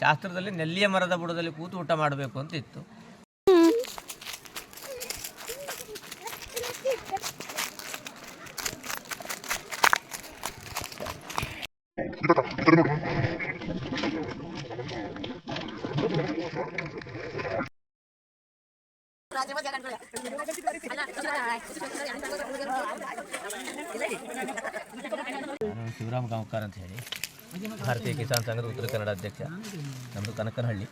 ಶಾಸ್ತ್ರದಲ್ಲಿ ನೆಲ್ಲಿಯ ಮರದ ಬುಡದಲ್ಲಿ ಕೂತು ಊಟ ಮಾಡಬೇಕು ಅಂತ ಇತ್ತು. ನಾನು ಶಿವರಾಮ್ ಗಾಂವ್ಕರ್ ಅಂತ ಹೇಳಿ. ಭಾರತೀಯ ಕಿಸಾನ್ ಸಂಘದ ಉತ್ತರ ಕನ್ನಡ ಅಧ್ಯಕ್ಷ. ನಮ್ಮದು ಕನಕನಹಳ್ಳಿ.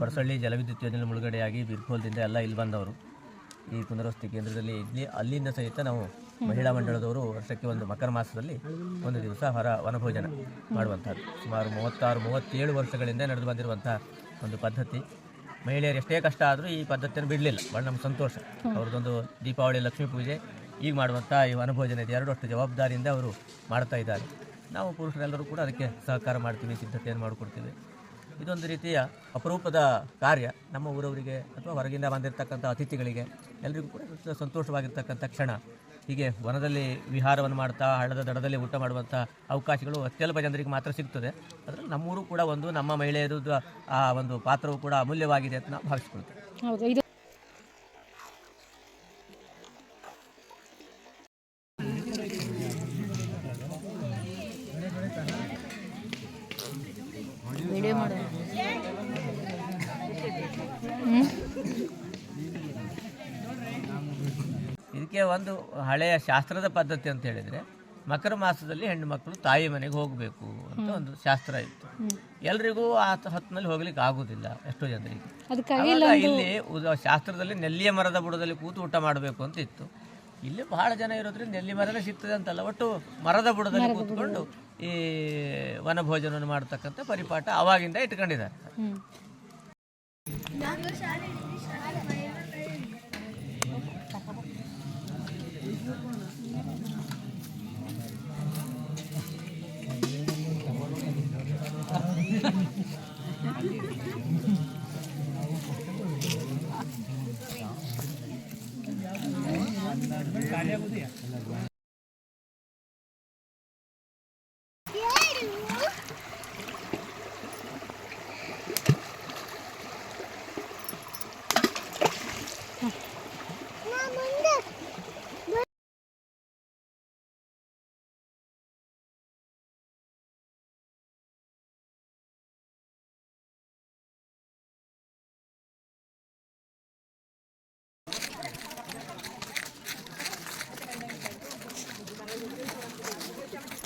ಕೊಡಸಳ್ಳಿ ಜಲವಿದ್ಯುತ್ ಯೋಜನೆ ಮುಳುಗಡೆಯಾಗಿ ಬಿರ್ಕೋಲ್ದಿಂದ ಎಲ್ಲ ಇಲ್ಲಿ ಬಂದವರು. ಈ ಪುನರ್ವಸತಿ ಕೇಂದ್ರದಲ್ಲಿ ಇಲ್ಲಿ ಅಲ್ಲಿಂದ ಸಹಿತ ನಾವು ಮಹಿಳಾ ಮಂಡಳದವರು ವರ್ಷಕ್ಕೆ ಒಂದು ಮಕರ ಮಾಸದಲ್ಲಿ ಒಂದು ದಿವಸ ಹೊರ ವನಭೋಜನ ಮಾಡುವಂಥದ್ದು. ಸುಮಾರು ಮೂವತ್ತಾರು, ಮೂವತ್ತೇಳು ವರ್ಷಗಳಿಂದ ನಡೆದು ಬಂದಿರುವಂಥ ಒಂದು ಪದ್ಧತಿ. ಮಹಿಳೆಯರು ಎಷ್ಟೇ ಕಷ್ಟ ಆದರೂ ಈ ಪದ್ಧತಿಯನ್ನು ಬಿಡಲಿಲ್ಲ. ಭಾಳ ನಮ್ಮ ಸಂತೋಷ. ಅವ್ರದ್ದೊಂದು ದೀಪಾವಳಿ, ಲಕ್ಷ್ಮೀ ಪೂಜೆ, ಈಗ ಮಾಡುವಂಥ ಈ ವನಭೋಜನ ಇದೆ. ಎರಡು ಅಷ್ಟು ಜವಾಬ್ದಾರಿಯಿಂದ ಅವರು ಮಾಡ್ತಾ ಇದ್ದಾರೆ. ನಾವು ಪುರುಷರೆಲ್ಲರೂ ಕೂಡ ಅದಕ್ಕೆ ಸಹಕಾರ ಮಾಡ್ತೀವಿ, ಸಿದ್ಧತೆಯನ್ನು ಮಾಡಿಕೊಡ್ತೀವಿ. ಇದೊಂದು ರೀತಿಯ ಅಪರೂಪದ ಕಾರ್ಯ ನಮ್ಮ ಊರವರಿಗೆ ಅಥವಾ ಹೊರಗಿಂದ ಬಂದಿರತಕ್ಕಂಥ ಅತಿಥಿಗಳಿಗೆ. ಎಲ್ಲರಿಗೂ ಕೂಡ ಸಂತೋಷವಾಗಿರ್ತಕ್ಕಂಥ ಕ್ಷಣ. ಹೀಗೆ ವನದಲ್ಲಿ ವಿಹಾರವನ್ನು ಮಾಡ್ತಾ, ಹಳ್ಳದ ದಡದಲ್ಲಿ ಊಟ ಮಾಡುವಂಥ ಅವಕಾಶಗಳು ಅತ್ಯಲ್ಪ ಜನರಿಗೆ ಮಾತ್ರ ಸಿಗ್ತದೆ. ಅದರಲ್ಲಿ ನಮ್ಮೂರು ಕೂಡ ಒಂದು, ನಮ್ಮ ಮಹಿಳೆಯರದ್ದು ಆ ಒಂದು ಪಾತ್ರವು ಕೂಡ ಅಮೂಲ್ಯವಾಗಿದೆ ಅಂತ ನಾವು ಭಾವಿಸ್ಕೊಳ್ತೇವೆ. ಹೌದು ಇದಕ್ಕೆ ಒಂದು ಹಳೆಯ ಶಾಸ್ತ್ರದ ಪದ್ಧತಿ ಅಂತ ಹೇಳಿದರೆ ಮಕರ ಮಾಸದಲ್ಲಿ ಹೆಣ್ಣು ಮಕ್ಕಳು ತಾಯಿ ಮನೆಗೆ ಹೋಗಬೇಕು ಅಂತ ಒಂದು ಶಾಸ್ತ್ರ ಇತ್ತು. ಎಲ್ರಿಗೂ ಆ ಹೊತ್ತಿನಲ್ಲಿ ಹೋಗ್ಲಿಕ್ಕೆ ಆಗುದಿಲ್ಲ ಎಷ್ಟೋ ಜನರಿಗೆ. ಇಲ್ಲಿ ಉದ- ಶಾಸ್ತ್ರದಲ್ಲಿ ನೆಲ್ಲಿಯ ಮರದ ಬುಡದಲ್ಲಿ ಕೂತು ಊಟ ಮಾಡಬೇಕು ಅಂತ ಇತ್ತು. ಇಲ್ಲಿ ಬಹಳ ಜನ ಇರೋದ್ರಿಂದ ನೆಲ್ಲಿ ಮರನೇ ಸಿಗ್ತದೆ ಅಂತಲ್ಲ ಒಟ್ಟು ಮರದ ಬುಡದಲ್ಲಿ ಕೂತ್ಕೊಂಡು ಈ ವನಭೋಜನವನ್ನು ಮಾಡ್ತಕ್ಕಂಥ ಪರಿಪಾಠ ಅವಾಗಿಂದ ಇಟ್ಕೊಂಡಿದ್ದಾರೆ. કાર્ય બધું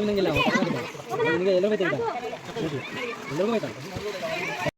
ನಂಗಿಲ್ಲ ಎಲ್ಲರೂ ಗೊತ್ತಾಯ್ತಾ ಎಲ್ಲರಿಗೂ ಗೊತ್ತಾಯ್ತಾ